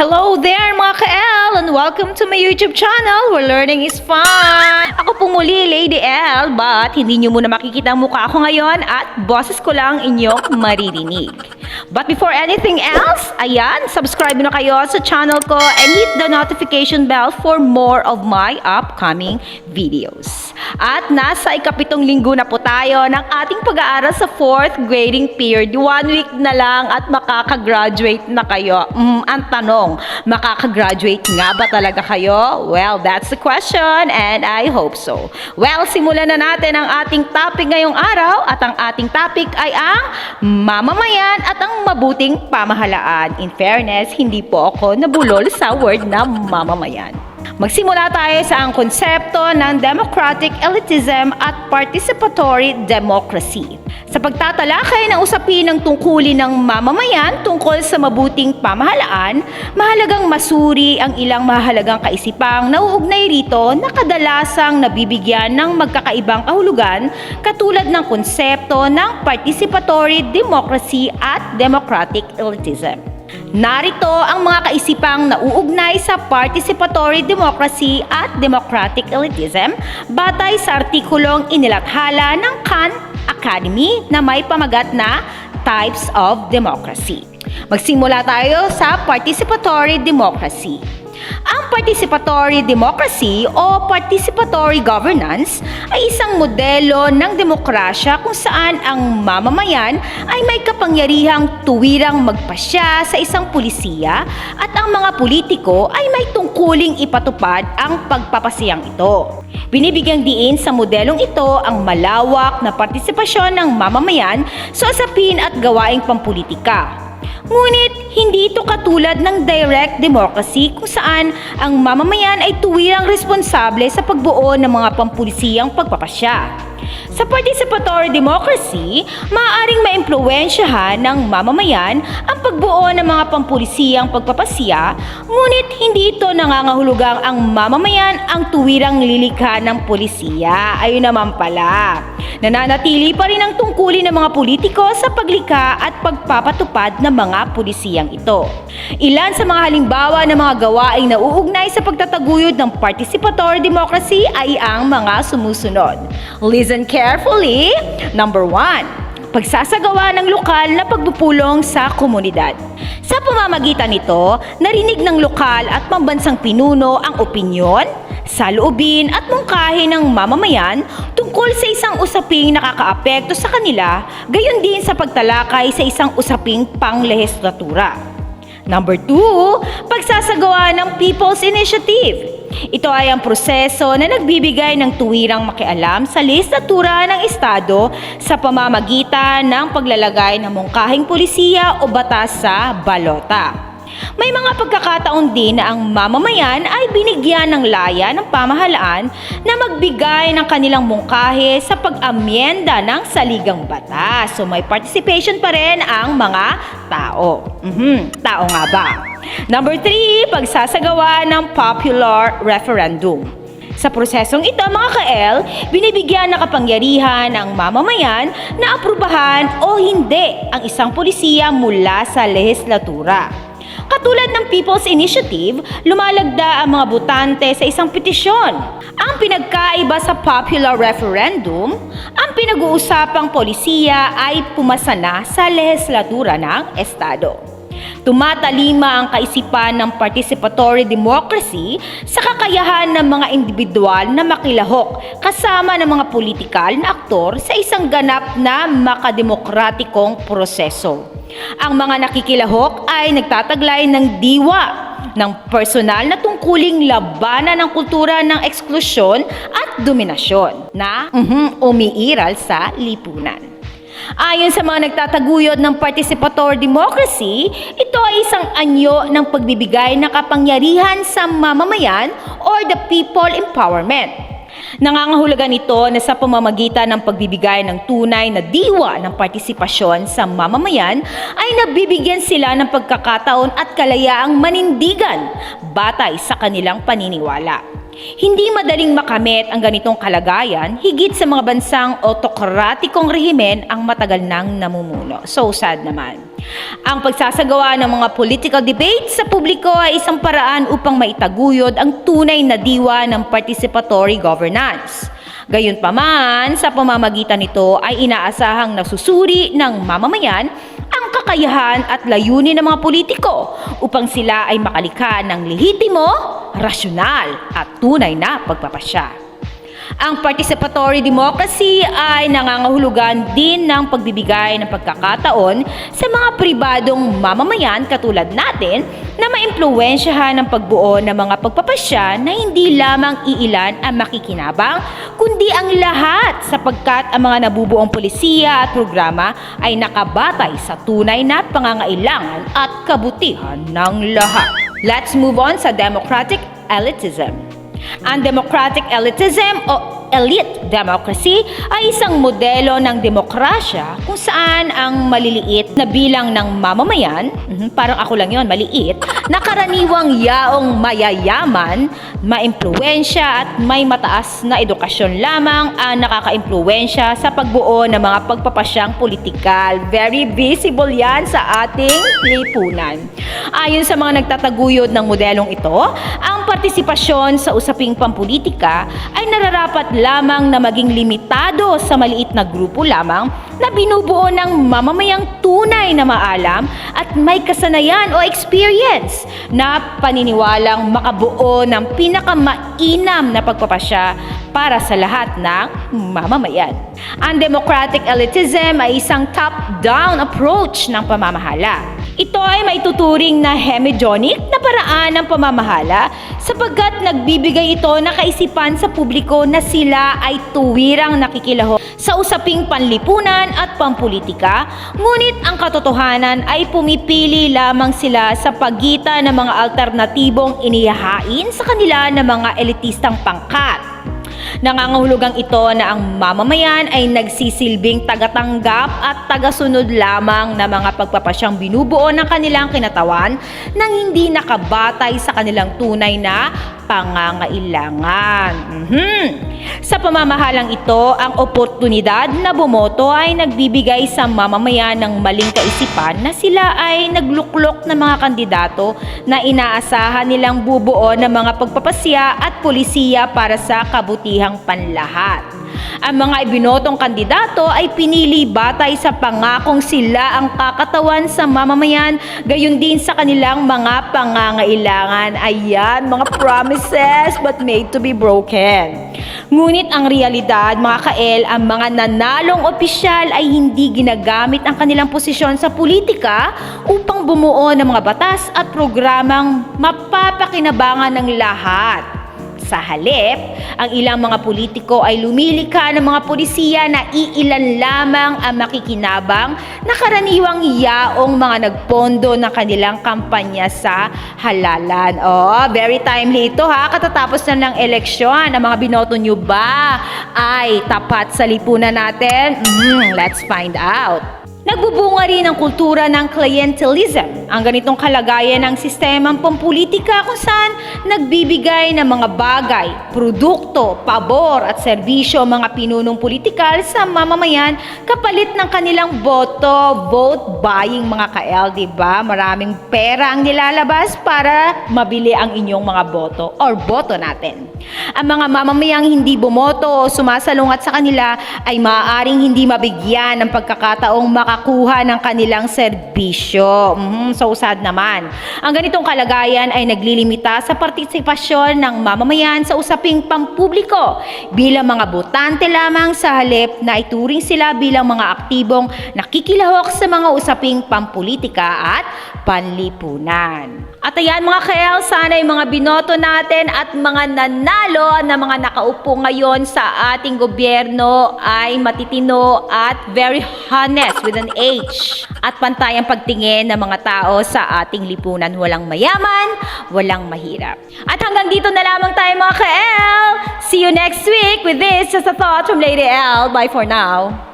Hello there mga ka-L and welcome to my YouTube channel where learning is fun! Ako po muli, Lady L, but hindi nyo muna makikita ang mukha ko ngayon at boses ko lang inyong maririnig. But before anything else, ayan, subscribe na kayo sa channel ko and hit the notification bell for more of my upcoming videos. At nasa ikapitong linggo na po tayo ng ating pag-aaral sa fourth grading period. One week na lang at makakagraduate na kayo. Mm, ang tanong, makakagraduate nga ba talaga kayo? Well, that's the question and I hope so. Well, simulan na natin ang ating topic ngayong araw at ang ating topic ay ang mamamayan at ang mabuting pamahalaan. In fairness, hindi po ako nabulol sa word na mamamayan. Magsimula tayo sa ang konsepto ng democratic elitism at participatory democracy. Sa pagtatalakay ng usapin ng tungkulin ng mamamayan tungkol sa mabuting pamahalaan, mahalagang masuri ang ilang mahalagang kaisipang nauugnay rito na kadalasang nabibigyan ng magkakaibang kahulugan katulad ng konsepto ng participatory democracy at democratic elitism. Narito ang mga kaisipang nauugnay sa participatory democracy at democratic elitism batay sa artikulong inilathala ng Khan Academy na may pamagat na Types of Democracy. Magsimula tayo sa participatory democracy. Ang participatory democracy o participatory governance ay isang modelo ng demokrasya kung saan ang mamamayan ay may kapangyarihang tuwirang magpasya sa isang pulisiya at ang mga politiko ay may tungkuling ipatupad ang pagpapasiyang ito. Binibigyang diin sa modelong ito ang malawak na partisipasyon ng mamamayan sa usapin at gawaing pampulitika. Ngunit hindi ito katulad ng direct democracy kung saan ang mamamayan ay tuwirang responsable sa pagbuo ng mga pampulisiyang pagpapasya. Sa participatory democracy, maaaring maimpluwensyahan ng mamamayan ang pagbuo ng mga pampulisiyang pagpapasya, ngunit hindi ito nangangahulugang ang mamamayan ang tuwirang lilikha ng pulisiya. Ayun naman pala. Nananatili pa rin ang tungkulin ng mga politiko sa paglikha at pagpapatupad ng mga pulisiyang ito. Ilan sa mga halimbawa ng mga gawaing nauugnay sa pagtataguyod ng participatory democracy ay ang mga sumusunod. Listen carefully. Number one, pagsasagawa ng lokal na pagpupulong sa komunidad. Sa pamamagitan nito, narinig ng lokal at pambansang pinuno ang opinyon, saloobin at mungkahi ng mamamayan tungkol sa isang usaping nakakaapekto sa kanila, gayon din sa pagtalakay sa isang usaping panglehislatura. Number two, pagsasagawa ng People's Initiative. Ito ay ang proseso na nagbibigay ng tuwirang makialam sa listatura ng Estado sa pamamagitan ng paglalagay ng mungkahing pulisiya o batas sa balota. May mga pagkakataon din na ang mamamayan ay binigyan ng laya ng pamahalaan na magbigay ng kanilang mungkahi sa pag-amyenda ng saligang batas. So may participation pa rin ang mga tao. Mhm, tao nga ba? Number three, pagsasagawa ng popular referendum. Sa prosesong ito, mga ka-L, binibigyan ng kapangyarihan ng mamamayan na aprubahan o hindi ang isang polisiya mula sa lehislatura. Katulad ng People's Initiative, lumalagda ang mga botante sa isang petisyon. Ang pinagkaiba sa popular referendum, ang pinag-uusapang polisiya ay pumasa na sa lehislatura ng Estado. Tumatalima ang kaisipan ng participatory democracy sa kakayahan ng mga individual na makilahok kasama ng mga politikal na aktor sa isang ganap na makademokratikong proseso. Ang mga nakikilahok ay nagtataglay ng diwa ng personal na tungkuling labanan ng kultura ng eksklusyon at dominasyon na mhm, umiiral sa lipunan. Ayon sa mga nagtataguyod ng participatory democracy, ito ay isang anyo ng pagbibigay ng kapangyarihan sa mamamayan or the people empowerment. Nangangahulugan ito na sa pamamagitan ng pagbibigay ng tunay na diwa ng partisipasyon sa mamamayan ay nabibigyan sila ng pagkakataon at kalayaang manindigan batay sa kanilang paniniwala. Hindi madaling makamit ang ganitong kalagayan higit sa mga bansang autokratikong rehimen ang matagal nang namumuno. So sad naman. Ang pagsasagawa ng mga political debates sa publiko ay isang paraan upang maitaguyod ang tunay na diwa ng participatory governance. Gayunpaman, sa pamamagitan nito ay inaasahang nasusuri ng mamamayan kakayahan at layunin ng mga politiko upang sila ay makalikha ng lehitimo, rasyonal at tunay na pagpapasya. Ang participatory democracy ay nangangahulugan din ng pagbibigay ng pagkakataon sa mga pribadong mamamayan katulad natin na maimpluwensyahan ng pagbuo ng mga pagpapasya na hindi lamang iilan ang makikinabang, kundi ang lahat sapagkat ang mga nabubuong polisiya at programa ay nakabatay sa tunay na pangangailangan at kabutihan ng lahat. Let's move on sa democratic elitism. Ang democratic elitism o elite democracy ay isang modelo ng demokrasya kung saan ang maliliit na bilang ng mamamayan, mhm, parang ako lang yon maliit, na karaniwang yaong mayayaman, maimpluwensya at may mataas na edukasyon lamang ang nakakaimpluwensya sa pagbuo ng mga pagpapasyang politikal. Very visible yan sa ating lipunan. Ayon sa mga nagtataguyod ng modelong ito, ang partisipasyon sa usaping pampolitika ay nararapat lamang na maging limitado sa maliit na grupo lamang na binubuo ng mamamayang tunay na maalam at may kasanayan o experience na paniniwalang makabuo ng pinakamainam na pagpapasya para sa lahat ng mamamayan. Ang democratic elitism ay isang top-down approach ng pamamahala. Ito ay may tuturing na hemidonic na paraan ng pamamahala sapagkat nagbibigay ito ng kaisipan sa publiko na sila ay tuwirang nakikilaho sa usaping panlipunan at pampolitika, ngunit ang katotohanan ay pumipili lamang sila sa pagitan ng mga alternatibong inihahain sa kanila ng mga elitistang pangkat. Nangangahulugang ito na ang mamamayan ay nagsisilbing tagatanggap at tagasunod lamang na mga pagpapasyang binubuo ng kanilang kinatawan nang hindi nakabatay sa kanilang tunay na pangangailangan. Mhm. Sa pamamahalang ito, ang oportunidad na bumoto ay nagbibigay sa mamamayan ng maling kaisipan na sila ay nagluklok ng mga kandidato na inaasahan nilang bubuo ng mga pagpapasya at polisiya para sa kabutihang panlahat. Ang mga ibinotong kandidato ay pinili batay sa pangakong sila ang kakatawan sa mamamayan, gayon din sa kanilang mga pangangailangan. Ayan, mga promises but made to be broken. Ngunit ang realidad, mga kael, ang mga nanalong opisyal ay hindi ginagamit ang kanilang posisyon sa politika upang bumuo ng mga batas at programang mapapakinabangan ng lahat. Sa halip, ang ilang mga politiko ay lumilika ng mga polisiya na iilan lamang ang makikinabang na karaniwang yaong mga nagpondo ng kanilang kampanya sa halalan. Oh, very timely ito ha. Katatapos na ng eleksyon, ang mga binoto nyo ba ay tapat sa lipunan natin? Mhm, let's find out. Nagbubunga rin ang kultura ng clientelism, ang ganitong kalagayan ng sistemang pampolitika kung saan nagbibigay ng mga bagay, produkto, pabor at serbisyo ang mga pinunong politikal sa mamamayan kapalit ng kanilang boto, vote buying mga ka-L, ba? Maraming pera ang nilalabas para mabili ang inyong mga boto or boto natin. Ang mga mamamayang hindi bumoto o sumasalungat sa kanila ay maaaring hindi mabigyan ng pagkakataong makakuha ng kanilang serbisyo. Mhm, so sad naman. Ang ganitong kalagayan ay naglilimita sa partisipasyon ng mamamayan sa usaping pampubliko bilang mga botante lamang sa halip na ituring sila bilang mga aktibong nakikilahok sa mga usaping pampolitika at panlipunan. At ayan mga kael, sana yung mga binoto natin at mga nanalo na mga nakaupo ngayon sa ating gobyerno ay matitino at very honest with an H. At pantayang pagtingin ng mga tao sa ating lipunan. Walang mayaman, walang mahirap. At hanggang dito na lamang tayo mga kael. See you next week with this just a thought from Lady L. Bye for now.